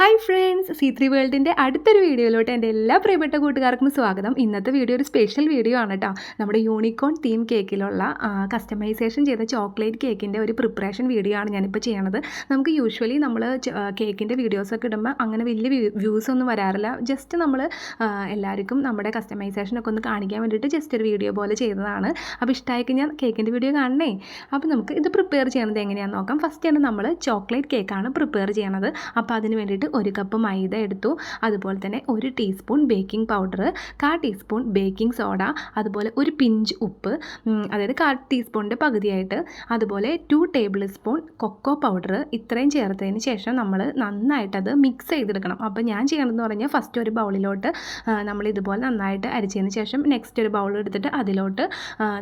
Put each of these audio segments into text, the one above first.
Hi friends C three വേൾഡിന്റെ അടുത്തൊരു വീഡിയോയിലോട്ട് എന്റെ എല്ലാ പ്രിയപ്പെട്ട കൂട്ടുകാർക്കും സ്വാഗതം. ഇന്നത്തെ വീഡിയോ ഒരു സ്പെഷ്യൽ വീഡിയോ ആണ് കേട്ടോ നമ്മുടെ യൂണിക്കോൺ തീം കേക്കിലുള്ള കസ്റ്റമൈസേഷൻ ചെയ്ത ചോക്ലേറ്റ് കേക്കിന്റെ ഒരു പ്രിപ്പറേഷൻ വീഡിയോ ആണ് ഞാനിപ്പോൾ ചെയ്യണത്. നമുക്ക് യൂഷ്വലി നമ്മൾ കേക്കിന്റെ വീഡിയോസൊക്കെ ഇടുമ്പോൾ അങ്ങനെ വലിയ വ്യൂസ് ഒന്നും വരാറില്ല. ജസ്റ്റ് നമ്മൾ എല്ലാവർക്കും നമ്മുടെ കസ്റ്റമൈസേഷനൊക്കെ ഒന്ന് കാണിക്കാൻ വേണ്ടിയിട്ട് ജസ്റ്റ് ഒരു വീഡിയോ പോലെ ചെയ്തതാണ്. അപ്പോൾ ഇഷ്ടമായി ഞാൻ കേക്കിന്റെ വീഡിയോ കാണണേ. അപ്പോൾ നമുക്ക് ഇത് പ്രിപ്പയർ ചെയ്യണത് എങ്ങനെയാണെന്ന് നോക്കാം. ഫസ്റ്റ് ആണ് നമ്മൾ ചോക്ലേറ്റ് കേക്കാണ് പ്രിപ്പയർ ചെയ്യണത്. അപ്പോൾ അതിന് വേണ്ടിയിട്ട് ഒരു കപ്പ് മൈദ എടുത്തു. അതുപോലെ തന്നെ ഒരു ടീസ്പൂൺ ബേക്കിംഗ് പൗഡർ കാ ടീസ്പൂൺ ബേക്കിംഗ് സോഡ അതുപോലെ ഒരു പിഞ്ച് ഉപ്പ് അതായത് കാ ടീസ്പൂണിന്റെ പകുതിയായിട്ട്. അതുപോലെ two tablespoon cocoa powder ഇത്രയും ചേർത്തതിന് ശേഷം നമ്മൾ നന്നായിട്ടത് മിക്സ് ചെയ്തെടുക്കണം. അപ്പോൾ ഞാൻ ചെയ്യണമെന്ന് പറഞ്ഞാൽ ഫസ്റ്റ് ഒരു ബൗളിലോട്ട് നമ്മൾ ഇതുപോലെ നന്നായിട്ട് അരിച്ചതിന് ശേഷം നെക്സ്റ്റ് ഒരു ബൗൾ എടുത്തിട്ട് അതിലോട്ട്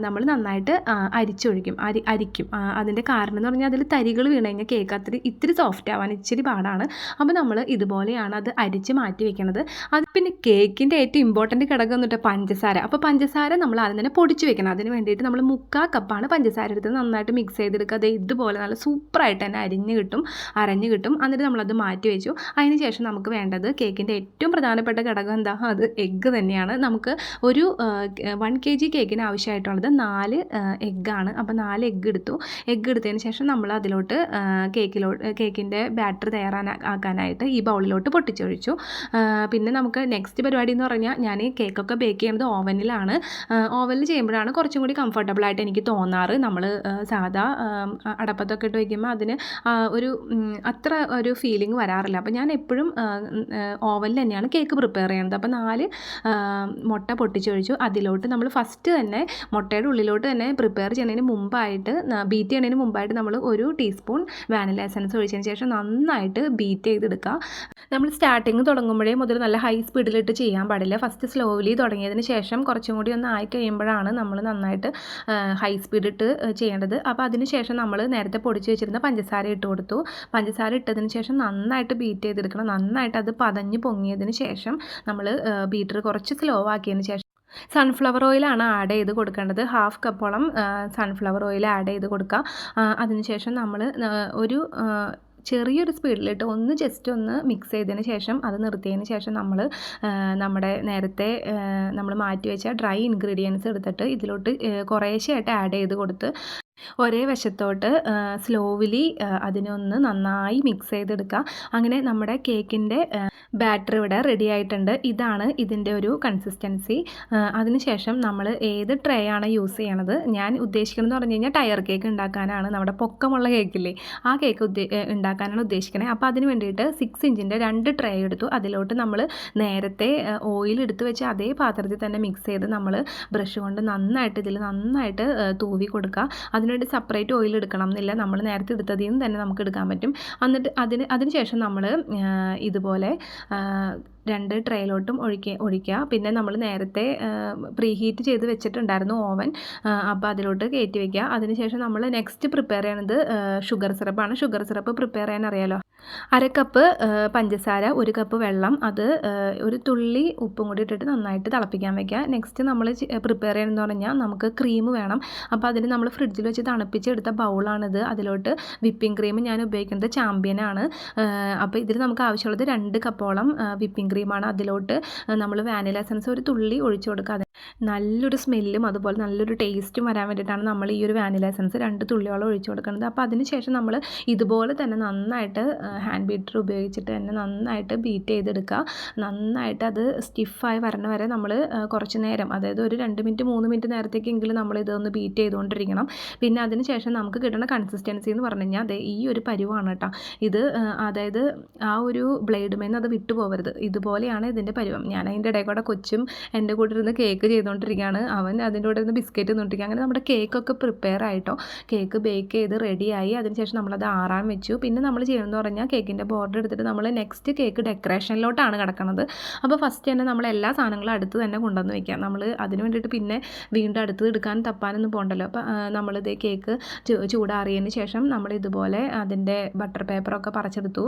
നമ്മൾ നന്നായിട്ട് അരിച്ചൊഴിക്കും. അരി അരിക്കും. അതിന്റെ കാരണം എന്ന് പറഞ്ഞാൽ അതിൽ തരികൾ വീണ് കഴിഞ്ഞാൽ കേക്ക് അത്ര ഇത്തിരി സോഫ്റ്റ് ആവാൻ ഇച്ചിരി പാടാണ്. അപ്പോൾ നമ്മൾ ഇതുപോലെയാണ് അത് അരിച്ച് മാറ്റി വെക്കുന്നത് അത് പിന്നെ കേക്കിന്റെ ഏറ്റവും ഇമ്പോർട്ടന്റ് ഘടകം എന്നിട്ട് പഞ്ചസാര. അപ്പോൾ പഞ്ചസാര നമ്മൾ ആദ്യം തന്നെ പൊടിച്ച് വെക്കണം. അതിന് വേണ്ടിയിട്ട് നമ്മൾ മുക്കാൽ കപ്പാണ് പഞ്ചസാര എടുത്ത് നന്നായിട്ട് മിക്സ് ചെയ്തെടുക്കുക. അത് ഇതുപോലെ നല്ല സൂപ്പറായിട്ട് തന്നെ അരിഞ്ഞ് കിട്ടും അരഞ്ഞ് കിട്ടും. എന്നിട്ട് നമ്മളത് മാറ്റി വെച്ചു. അതിന് ശേഷം നമുക്ക് വേണ്ടത് കേക്കിന്റെ ഏറ്റവും പ്രധാനപ്പെട്ട ഘടകം എന്താ? അത് എഗ്ഗ് തന്നെയാണ്. നമുക്ക് ഒരു വൺ കെ ജി കേക്കിന് ആവശ്യമായിട്ടുള്ളത് നാല് എഗ്ഗാണ് അപ്പോൾ നാല് എഗ്ഗ് എടുത്തു. എഗ്ഗ് എടുത്തതിന് ശേഷം നമ്മൾ അതിലോട്ട് കേക്കിലോട്ട് കേക്കിന്റെ ബാറ്റർ തയ്യാറാൻ ആക്കാനായിട്ട് ഈ ബൗളിലോട്ട് പൊട്ടിച്ചൊഴിച്ചു. പിന്നെ നമുക്ക് നെക്സ്റ്റ് പരിപാടി എന്ന് പറഞ്ഞാൽ ഞാൻ കേക്കൊക്കെ ബേക്ക് ചെയ്യുന്നത് ഓവനിലാണ് ഓവനിൽ ചെയ്യുമ്പോഴാണ് കുറച്ചും കൂടി കംഫർട്ടബിളായിട്ട് ആയിട്ട് എനിക്ക് തോന്നാറ്. നമ്മൾ സാധാ അടപ്പത്തൊക്കെ ഇട്ട് വയ്ക്കുമ്പോൾ അതിന് ഒരു അത്ര ഒരു ഫീലിംഗ് വരാറില്ല. അപ്പോൾ ഞാൻ എപ്പോഴും ഓവനിൽ തന്നെയാണ് കേക്ക് പ്രിപ്പയർ ചെയ്യുന്നത്. അപ്പോൾ നാല് മുട്ട പൊട്ടിച്ചൊഴിച്ചു. അതിലോട്ട് നമ്മൾ ഫസ്റ്റ് തന്നെ മുട്ടയുടെ ഉള്ളിലോട്ട് തന്നെ പ്രിപ്പയർ ചെയ്യുന്നതിന് മുമ്പായിട്ട് ബീറ്റ് ചെയ്യുന്നതിന് മുമ്പായിട്ട് നമ്മൾ ഒരു ടീസ്പൂൺ വാനില എസൻസ് ഒഴിച്ചതിന് ശേഷം നന്നായിട്ട് ബീറ്റ് ചെയ്തെടുക്കുക. നമ്മൾ സ്റ്റാർട്ടിങ് തുടങ്ങുമ്പോഴേ മുതൽ നല്ല ഹൈ സ്പീഡിലിട്ട് ചെയ്യാൻ പാടില്ല. ഫസ്റ്റ് സ്ലോലി തുടങ്ങിയതിന് ശേഷം കുറച്ചും കൂടി ഒന്ന് ആയി കഴിയുമ്പോഴാണ് നമ്മൾ നന്നായിട്ട് ഹൈ സ്പീഡിട്ട് ചെയ്യേണ്ടത്. അപ്പോൾ അതിന് ശേഷം നമ്മൾ നേരത്തെ പൊടിച്ച് വെച്ചിരുന്ന പഞ്ചസാര ഇട്ട് കൊടുത്തു. പഞ്ചസാര ഇട്ടതിന് ശേഷം നന്നായിട്ട് ബീറ്റ് ചെയ്തെടുക്കണം. നന്നായിട്ട് അത് പതഞ്ഞ് പൊങ്ങിയതിന് ശേഷം നമ്മൾ ബീറ്റർ കുറച്ച് സ്ലോ ആക്കിയതിന് ശേഷം സൺഫ്ലവർ ഓയിലാണ് ആഡ് ചെയ്ത് കൊടുക്കേണ്ടത്. ഹാഫ് കപ്പോളം സൺഫ്ലവർ ഓയിൽ ആഡ് ചെയ്ത് കൊടുക്കുക. അതിനുശേഷം നമ്മൾ ഒരു ചെറിയൊരു സ്പീഡിലിട്ട് ഒന്ന് ജസ്റ്റ് ഒന്ന് മിക്സ് ചെയ്തതിന് ശേഷം അത് നിർത്തിയതിന് ശേഷം നമ്മൾ നമ്മുടെ നേരത്തെ നമ്മൾ മാറ്റി വെച്ച ഡ്രൈ ഇൻഗ്രീഡിയൻസ് എടുത്തിട്ട് ഇതിലോട്ട് കുറേശ്ശെയായിട്ട് ആഡ് ചെയ്ത് കൊടുത്ത് ഒരേ വശത്തോട്ട് സ്ലോവിലി അതിനൊന്ന് നന്നായി മിക്സ് ചെയ്തെടുക്കുക. അങ്ങനെ നമ്മുടെ കേക്കിന്റെ ബാറ്റർ ഇവിടെ റെഡി ആയിട്ടുണ്ട്. ഇതാണ് ഇതിന്റെ ഒരു കൺസിസ്റ്റൻസി അതിനുശേഷം നമ്മൾ ഏത് ട്രേ ആണ് യൂസ് ചെയ്യണത്? ഞാൻ ഉദ്ദേശിക്കുന്നത് പറഞ്ഞു കഴിഞ്ഞാൽ ടയർ കേക്ക് ഉണ്ടാക്കാനാണ്. നമ്മുടെ പൊക്കമുള്ള കേക്കില്ലേ ആ കേക്ക് ഉണ്ടാക്കാനാണ് ഉദ്ദേശിക്കുന്നത് അപ്പോൾ അതിന് വേണ്ടിയിട്ട് സിക്സ് ഇഞ്ചിന്റെ രണ്ട് ട്രേ എടുത്തു. അതിലോട്ട് നമ്മൾ നേരത്തെ ഓയിൽ എടുത്ത് വെച്ച് അതേ പാത്രത്തിൽ തന്നെ മിക്സ് ചെയ്ത് നമ്മൾ ബ്രഷ് കൊണ്ട് നന്നായിട്ട് ഇതിൽ നന്നായിട്ട് തൂവി കൊടുക്കുക. അതിനുവേണ്ടി സെപ്പറേറ്റ് ഓയിൽ എടുക്കണം എന്നില്ല. നമ്മൾ നേരത്തെ എടുത്തതിൽ നിന്ന് തന്നെ നമുക്ക് എടുക്കാൻ പറ്റും. എന്നിട്ട് അതിന് അതിന് ശേഷം നമ്മൾ ഇതുപോലെ രണ്ട് ട്രേയിലോട്ടും ഒഴിക്കുക ഒഴിക്കുക. പിന്നെ നമ്മൾ നേരത്തെ പ്രീ ഹീറ്റ് ചെയ്ത് വെച്ചിട്ടുണ്ടായിരുന്നു ഓവൻ അപ്പോൾ അതിലോട്ട് കയറ്റി വയ്ക്കുക അതിനുശേഷം നമ്മൾ നെക്സ്റ്റ് പ്രിപ്പയർ ചെയ്യണത് ഷുഗർ സിറപ്പാണ് ഷുഗർ സിറപ്പ് പ്രിപ്പയർ ചെയ്യാൻ അറിയാലോ? അര കപ്പ് പഞ്ചസാര ഒരു കപ്പ് വെള്ളം അത് ഒരു തുള്ളി ഉപ്പും കൂടി ഇട്ടിട്ട് നന്നായിട്ട് തിളപ്പിക്കാൻ വെക്കുക. നെക്സ്റ്റ് നമ്മൾ പ്രിപ്പയർ ചെയ്യണമെന്ന് പറഞ്ഞാൽ നമുക്ക് ക്രീം വേണം. അപ്പോൾ അതിന് നമ്മൾ ഫ്രിഡ്ജിൽ വെച്ച് തണുപ്പിച്ചെടുത്ത ബൗളാണിത് അതിലോട്ട് വിപ്പിംഗ് ക്രീം ഞാൻ ഉപയോഗിക്കുന്നത് ചാമ്പ്യനാണ് അപ്പോൾ ഇതിൽ നമുക്ക് ആവശ്യമുള്ളത് രണ്ട് കപ്പോളം വിപ്പിംഗ് ക്രീമാണ് അതിലോട്ട് നമ്മൾ വാനില എസൻസ് ഒരു തുള്ളി ഒഴിച്ചു കൊടുക്കുക നല്ലൊരു സ്മെല്ലും അതുപോലെ നല്ലൊരു ടേസ്റ്റും വരാൻ വേണ്ടിയിട്ടാണ് നമ്മൾ ഈ ഒരു വാനില എസൻസ് രണ്ട് തുള്ളിയോളം ഒഴിച്ചു കൊടുക്കുന്നത് അപ്പോൾ അതിന് ശേഷം നമ്മൾ ഇതുപോലെ തന്നെ നന്നായിട്ട് ഹാൻഡ് ബീറ്റർ ഉപയോഗിച്ചിട്ട് തന്നെ നന്നായിട്ട് ബീറ്റ് ചെയ്തെടുക്കുക നന്നായിട്ട് അത് സ്റ്റിഫായി വരണ വരെ നമ്മൾ കുറച്ച് നേരം അതായത് ഒരു രണ്ട് മിനിറ്റ് മൂന്ന് മിനിറ്റ് നേരത്തേക്കെങ്കിലും നമ്മൾ ഇതൊന്ന് ബീറ്റ് ചെയ്തുകൊണ്ടിരിക്കണം പിന്നെ അതിന് ശേഷം നമുക്ക് കിട്ടുന്ന കൺസിസ്റ്റൻസി എന്ന് പറഞ്ഞു കഴിഞ്ഞാൽ അതെ ഈ ഒരു പരുവാണ് കേട്ടോ ഇത് അതായത് ആ ഒരു ബ്ലേഡുമേന്ന് അത് വിട്ടു പോകരുത് ഇതുപോലെയാണ് ഇതിന്റെ പരുവം. ഞാൻ അതിന്റെ ഇടയിൽ കൂടെ കൊച്ചും എന്റെ കൂടെ ഇരുന്ന് കേക്ക് ചെയ്തുകൊണ്ടിരിക്കുകയാണ് അവൻ അതിന്റെ കൂടെ ഇരുന്ന് ബിസ്ക്കറ്റ് തിന്നിട്ടിരിക്കുക അങ്ങനെ നമ്മുടെ കേക്കൊക്കെ പ്രിപ്പയർ ആയിട്ടോ കേക്ക് ബേക്ക് ചെയ്ത് റെഡിയായി അതിനുശേഷം നമ്മളത് ആറാൻ വെച്ചു. പിന്നെ നമ്മൾ ചെയ്യണമെന്ന് പറഞ്ഞാൽ കേക്കിന്റെ ബോർഡർ എടുത്തിട്ട് നമ്മൾ നെക്സ്റ്റ് കേക്ക് ഡെക്കറേഷനിലോട്ടാണ് കിടക്കുന്നത് അപ്പോൾ ഫസ്റ്റ് തന്നെ നമ്മൾ എല്ലാ സാധനങ്ങളും അടുത്ത് തന്നെ കൊണ്ടുവന്ന് വയ്ക്കാം നമ്മൾ അതിന് വേണ്ടിയിട്ട് പിന്നെ വീണ്ടും അടുത്ത് എടുക്കാൻ തപ്പാനൊന്നും പോകണ്ടല്ലോ. അപ്പോൾ നമ്മളിത് കേക്ക് ചൂടാറിയതിന് ശേഷം നമ്മൾ ഇതുപോലെ അതിന്റെ ബട്ടർ പേപ്പറൊക്കെ പറിച്ചെടുത്തു.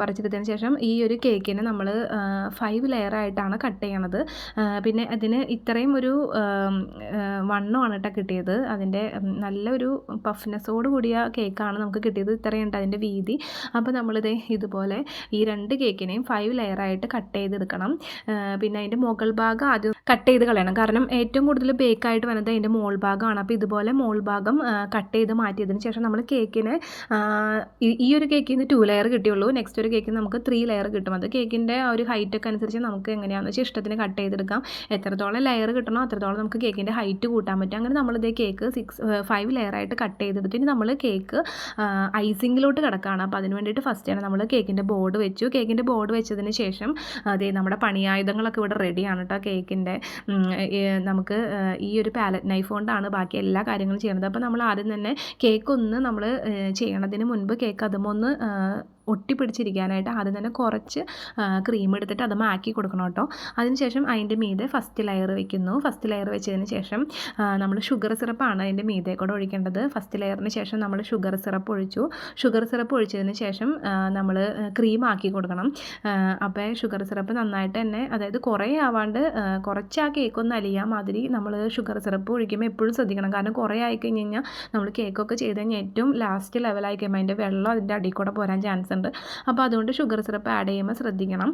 പറിച്ചെടുത്തതിന് ശേഷം ഈ ഒരു കേക്കിനെ നമ്മൾ ഫൈവ് ലെയറായിട്ടാണ് കട്ട് ചെയ്യണത്. പിന്നെ അതിന് ഇത്രയും ഒരു വണ്ണമാണ് കേട്ടോ കിട്ടിയത്. അതിന്റെ നല്ലൊരു പഫ്നെസ്സോട് കൂടിയ കേക്കാണ് നമുക്ക് കിട്ടിയത്. ഇത്രയുണ്ട് അതിന്റെ വീതി. അപ്പോൾ അപ്പോൾ നമ്മളിത് ഇതുപോലെ ഈ രണ്ട് കേക്കിനെയും ഫൈവ് ലെയറായിട്ട് കട്ട് ചെയ്തെടുക്കണം. പിന്നെ അതിന്റെ മുകൾ ഭാഗം ആദ്യം കട്ട് ചെയ്ത് കളയണം. കാരണം ഏറ്റവും കൂടുതൽ ബേക്കായിട്ട് വരുന്നത് അതിന്റെ മോൾ ഭാഗമാണ്. അപ്പോൾ ഇതുപോലെ മോൾ ഭാഗം കട്ട് ചെയ്ത് മാറ്റിയതിന് ശേഷം നമ്മൾ കേക്കിന് ഈ ഒരു കേക്കിൽ നിന്ന് ടു ലെയർ കിട്ടിയുള്ളൂ. നെക്സ്റ്റ് ഒരു കേക്കിന് നമുക്ക് ത്രീ ലെയർ കിട്ടും. അത് കേക്കിന്റെ ഒരു ഹൈറ്റൊക്കെ അനുസരിച്ച് നമുക്ക് എങ്ങനെയാണെന്ന് വെച്ചാൽ ഇഷ്ടത്തിന് കട്ട് ചെയ്തെടുക്കാം. എത്രത്തോളം ലെയർ കിട്ടണോ അത്രത്തോളം നമുക്ക് കേക്കിന്റെ ഹൈറ്റ് കൂട്ടാൻ പറ്റും. അങ്ങനെ നമ്മളിതേ കേക്ക് സിക്സ് ഫൈവ് ലെയറായിട്ട് കട്ട് ചെയ്തെടുത്തിന് നമ്മൾ കേക്ക് ഐസിങ്ങിലോട്ട് കിടക്കുകയാണ്. അപ്പോൾ അതിന് ഫസ്റ്റാണ് നമ്മൾ കേക്കിന്റെ ബോർഡ് വെച്ചു. കേക്കിന്റെ ബോർഡ് വെച്ചതിന് ശേഷം അതേ നമ്മുടെ പണിയായുധങ്ങളൊക്കെ ഇവിടെ റെഡിയാണ് കേട്ടോ കേക്കിന്റെ നമുക്ക് ഈ ഒരു പാലറ്റ് നൈഫ് കൊണ്ടാണ് ബാക്കി എല്ലാ കാര്യങ്ങളും ചെയ്യുന്നത് അപ്പോൾ നമ്മൾ ആദ്യം തന്നെ കേക്ക് ഒന്ന് നമ്മൾ ചെയ്യണതിന് മുൻപ് കേക്ക് അതുമൊന്ന് ഒട്ടിപ്പിടിച്ചിരിക്കാനായിട്ട് ആദ്യം തന്നെ കുറച്ച് ക്രീം എടുത്തിട്ട് അത് മാക്കി കൊടുക്കണം കേട്ടോ. അതിനുശേഷം അതിന്റെ മീതെ ഫസ്റ്റ് ലെയർ വെക്കുന്നു. ഫസ്റ്റ് ലെയർ വെച്ചതിന് ശേഷം നമ്മൾ ഷുഗർ സിറപ്പാണ് അതിന്റെ മീതെ കൂടെ ഒഴിക്കേണ്ടത്. ഫസ്റ്റ് ലെയറിന് ശേഷം നമ്മൾ ഷുഗർ സിറപ്പ് ഒഴിച്ചു. ഷുഗർ സിറപ്പ് ഒഴിച്ചതിന് ശേഷം നമ്മൾ ക്രീം ആക്കി കൊടുക്കണം. അപ്പോൾ ഷുഗർ സിറപ്പ് നന്നായിട്ട് തന്നെ അതായത് കുറേ ആവാണ്ട് കുറച്ച് ആ കേക്കൊന്ന് അലിയാൻ മാതിരി നമ്മൾ ഷുഗർ സിറപ്പ് ഒഴിക്കുമ്പോൾ എപ്പോഴും ശ്രദ്ധിക്കണം. കാരണം കുറേ ആയി കഴിഞ്ഞ് കഴിഞ്ഞാൽ നമ്മൾ കേക്കൊക്കെ ചെയ്ത് കഴിഞ്ഞാൽ ഏറ്റവും ലാസ്റ്റ് ലെവലായി കഴിയുമ്പോൾ അതിന്റെ വെള്ളം അതിന്റെ അടിയിൽ കൂടെ പോരാൻ ചാൻസ് ഉണ്ട്. അപ്പോൾ അതുകൊണ്ട് ഷുഗർ സിറപ്പ് ആഡ് ചെയ്യുമ്പോൾ ശ്രദ്ധിക്കണം.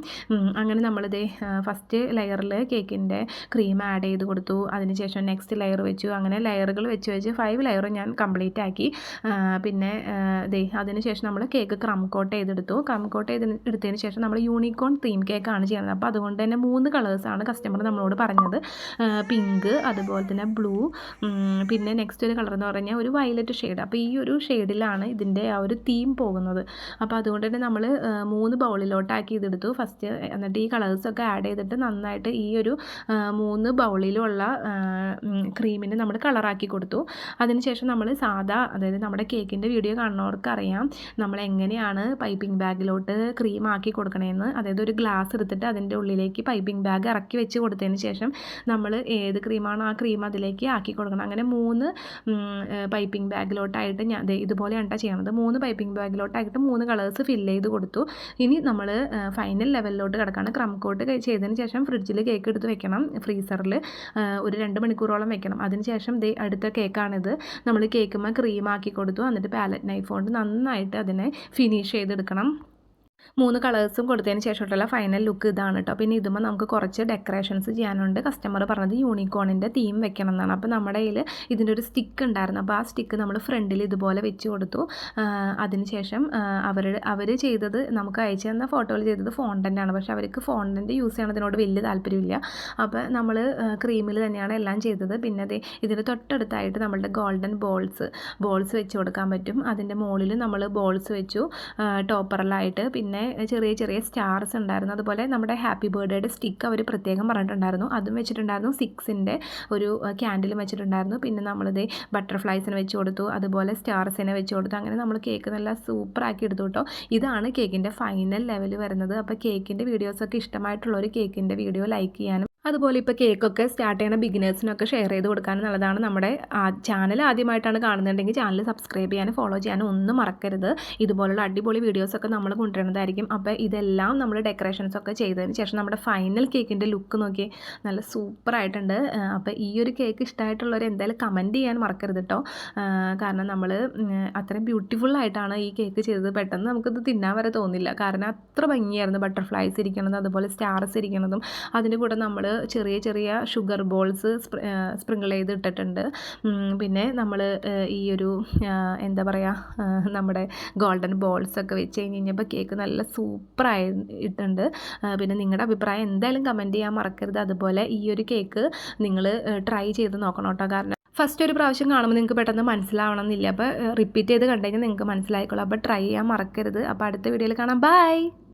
അങ്ങനെ നമ്മളിത് ഫസ്റ്റ് ലെയറിൽ കേക്കിന്റെ ക്രീം ആഡ് ചെയ്ത് കൊടുത്തു. അതിനുശേഷം നെക്സ്റ്റ് ലെയർ വെച്ചു. അങ്ങനെ ലെയറുകൾ വെച്ച് വെച്ച് ഫൈവ് ലെയർ ഞാൻ കംപ്ലീറ്റ് ആക്കി. പിന്നെ ദേ അതിനുശേഷം നമ്മൾ കേക്ക് ക്രം കോട്ട് ചെയ്തെടുത്തു. ക്രം കോട്ട് ചെയ്ത് എടുത്തതിന് ശേഷം നമ്മൾ യൂണിക്കോൺ തീം കേക്കാണ് ചെയ്യുന്നത്. അപ്പോൾ അതുകൊണ്ട് തന്നെ മൂന്ന് കളേഴ്സാണ് കസ്റ്റമർ നമ്മളോട് പറഞ്ഞത്. പിങ്ക് അതുപോലെ തന്നെ ബ്ലൂ പിന്നെ നെക്സ്റ്റ് ഒരു കളർ എന്ന് പറഞ്ഞാൽ ഒരു വയലറ്റ് ഷെയ്ഡ് അപ്പോൾ ഈ ഒരു ഷെയ്ഡിലാണ് ഇതിന്റെ ആ ഒരു തീം പോകുന്നത്. അപ്പോൾ അതുകൊണ്ട് തന്നെ നമ്മൾ മൂന്ന് ബൗളിലോട്ടാക്കി ഇതെടുത്തു. ഫസ്റ്റ് എന്നിട്ട് ഈ കളേഴ്സൊക്കെ ആഡ് ചെയ്തിട്ട് നന്നായിട്ട് ഈ ഒരു മൂന്ന് ബൗളിലുള്ള ക്രീമിന് നമ്മൾ കളറാക്കി കൊടുത്തു. അതിനുശേഷം നമ്മൾ സാധാ അതായത് നമ്മുടെ കേക്കിന്റെ വീഡിയോ കാണുന്നവർക്ക് അറിയാം നമ്മൾ എങ്ങനെയാണ് പൈപ്പിംഗ് ബാഗിലോട്ട് ക്രീം ആക്കി കൊടുക്കണമെന്ന് അതായത് ഒരു ഗ്ലാസ് എടുത്തിട്ട് അതിന്റെ ഉള്ളിലേക്ക് പൈപ്പിംഗ് ബാഗ് ഇറക്കി വെച്ച് കൊടുത്തതിന് ശേഷം നമ്മൾ ഏത് ക്രീമാണോ ആ ക്രീം അതിലേക്ക് ആക്കി കൊടുക്കണം. അങ്ങനെ മൂന്ന് പൈപ്പിംഗ് ബാഗിലോട്ടായിട്ട് ഞാൻ ഇതുപോലെയാണ് ചെയ്യണത്. മൂന്ന് പൈപ്പിംഗ് ബാഗിലോട്ടായിട്ട് മൂന്ന് കളേഴ്സ് ഫില്ല് ചെയ്ത് കൊടുത്തു. ഇനി നമ്മൾ ഫൈനൽ ലെവലിലോട്ട് കിടക്കാണ്. ക്രം കോട്ട് ചെയ്തതിന് ശേഷം ഫ്രിഡ്ജിൽ കേക്ക് എടുത്ത് വെക്കണം ഫ്രീസറിൽ ഒരു രണ്ട് മണിക്കൂറോളം വെക്കണം. അതിനുശേഷം ദേ അടുത്ത കേക്കാണിത് നമ്മൾ കേക്കുമ്പോൾ ക്രീം ആക്കി കൊടുത്തു. എന്നിട്ട് പാലറ്റ് നൈഫ് കൊണ്ട് നന്നായിട്ട് അതിനെ ഫിനിഷ് ചെയ്തെടുക്കണം. മൂന്ന് കളേഴ്സും കൊടുത്തതിന് ശേഷമുള്ള ഫൈനൽ ലുക്ക് ഇതാണ് കേട്ടോ പിന്നെ ഇതുമ്പോൾ നമുക്ക് കുറച്ച് ഡെക്കറേഷൻസ് ചെയ്യാനുണ്ട്. കസ്റ്റമർ പറഞ്ഞത് യൂണിക്കോണിന്റെ തീം വെക്കണം എന്നാണ് അപ്പോൾ നമ്മുടെ കയ്യിൽ ഇതിന്റെ ഒരു സ്റ്റിക്ക് ഉണ്ടായിരുന്നു. അപ്പോൾ ആ സ്റ്റിക്ക് നമ്മൾ ഫ്രണ്ടിൽ ഇതുപോലെ വെച്ച് കൊടുത്തു. അതിനുശേഷം അവരുടെ അവർ ചെയ്തത് നമുക്ക് അയച്ചു തന്ന ഫോട്ടോയിൽ ചെയ്തത് ഫോണ്ടന്റാണ് പക്ഷേ അവർക്ക് ഫോണ്ടന്റ് യൂസ് ചെയ്യണതിനോട് വലിയ താല്പര്യമില്ല. അപ്പോൾ നമ്മൾ ക്രീമിൽ തന്നെയാണ് എല്ലാം ചെയ്തത്. പിന്നെ അത് ഇതിന് തൊട്ടടുത്തായിട്ട് നമ്മളുടെ ഗോൾഡൻ ബോൾസ് ബോൾസ് വെച്ച് കൊടുക്കാൻ പറ്റും. അതിന്റെ മുകളിൽ നമ്മൾ ബോൾസ് വെച്ചു. ടോപ്പറിലായിട്ട് പിന്നെ ചെറിയ ചെറിയ സ്റ്റാർസ് ഉണ്ടായിരുന്നു. അതുപോലെ നമ്മുടെ ഹാപ്പി ബർത്ത്ഡേയുടെ സ്റ്റിക്ക് അവർ പ്രത്യേകം പറഞ്ഞിട്ടുണ്ടായിരുന്നു. അതും വെച്ചിട്ടുണ്ടായിരുന്നു. സിക്സിന്റെ ഒരു ക്യാൻഡിലും വെച്ചിട്ടുണ്ടായിരുന്നു. പിന്നെ നമ്മളിത് ബട്ടർഫ്ലൈസിന് വെച്ച് കൊടുത്തു. അതുപോലെ സ്റ്റാർസിനെ വെച്ച് കൊടുത്തു. അങ്ങനെ നമ്മൾ കേക്ക് നല്ല സൂപ്പറാക്കി എടുത്തു കേട്ടോ. ഇതാണ് കേക്കിന്റെ ഫൈനൽ ലെവൽ വരുന്നത്. അപ്പോൾ കേക്കിന്റെ വീഡിയോസൊക്കെ ഇഷ്ടമായിട്ടുള്ളൊരു കേക്കിന്റെ വീഡിയോ ലൈക്ക് ചെയ്യാനും അതുപോലെ ഇപ്പോൾ കേക്കൊക്കെ സ്റ്റാർട്ട് ചെയ്യുന്ന ബിഗിനേഴ്സിനൊക്കെ ഷെയർ ചെയ്ത് കൊടുക്കാൻ നല്ലതാണ് നമ്മുടെ ചാനൽ ആദ്യമായിട്ടാണ് കാണുന്നുണ്ടെങ്കിൽ ചാനൽ സബ്സ്ക്രൈബ് ചെയ്യാനും ഫോളോ ചെയ്യാനും ഒന്നും മറക്കരുത്. ഇതുപോലുള്ള അടിപൊളി വീഡിയോസൊക്കെ നമ്മൾ കൊണ്ടുവരുന്നതായിരിക്കും. അപ്പോൾ ഇതെല്ലാം നമ്മൾ ഡെക്കറേഷൻസൊക്കെ ചെയ്തതിന് ശേഷം നമ്മുടെ ഫൈനൽ കേക്കിന്റെ ലുക്ക് നോക്കി നല്ല സൂപ്പറായിട്ടുണ്ട്. അപ്പോൾ ഈ ഒരു കേക്ക് ഇഷ്ടമായിട്ടുള്ളവർ എന്തായാലും കമന്റ് ചെയ്യാൻ മറക്കരുത് കേട്ടോ. കാരണം നമ്മൾ അത്രയും ബ്യൂട്ടിഫുള്ളായിട്ടാണ് ഈ കേക്ക് ചെയ്തത്. പെട്ടെന്ന് നമുക്കിത് തിന്നാൻ വരെ തോന്നില്ല. കാരണം അത്ര ഭംഗിയായിരുന്നു. ബട്ടർഫ്ലൈസ് ഇരിക്കണതും അതുപോലെ സ്റ്റാർസ് ഇരിക്കണതും. അതിന്റെ കൂടെ നമ്മൾ ചെറിയ ചെറിയ ഷുഗർ ബോൾസ് സ്പ്രിങ്കിൾ ചെയ്ത് ഇട്ടിട്ടുണ്ട് പിന്നെ നമ്മൾ ഈ ഒരു എന്താ പറയുക നമ്മുടെ ഗോൾഡൻ ബോൾസ് ഒക്കെ വെച്ച് കഴിഞ്ഞ് കഴിഞ്ഞപ്പോൾ കേക്ക് നല്ല സൂപ്പറായിട്ടുണ്ട് പിന്നെ നിങ്ങളുടെ അഭിപ്രായം എന്തായാലും കമന്റ് ചെയ്യാൻ മറക്കരുത്. അതുപോലെ ഈ ഒരു കേക്ക് നിങ്ങൾ ട്രൈ ചെയ്ത് നോക്കണം കേട്ടോ. കാരണം ഫസ്റ്റ് ഒരു പ്രാവശ്യം കാണുമ്പോൾ നിങ്ങൾക്ക് പെട്ടെന്ന് മനസ്സിലാവണമെന്നില്ല. അപ്പോൾ റിപ്പീറ്റ് ചെയ്ത് കണ്ടു കഴിഞ്ഞാൽ നിങ്ങൾക്ക് മനസ്സിലായിക്കോളൂ. അപ്പോൾ ട്രൈ ചെയ്യാൻ മറക്കരുത്. അപ്പോൾ അടുത്ത വീഡിയോയിൽ കാണാം. ബൈ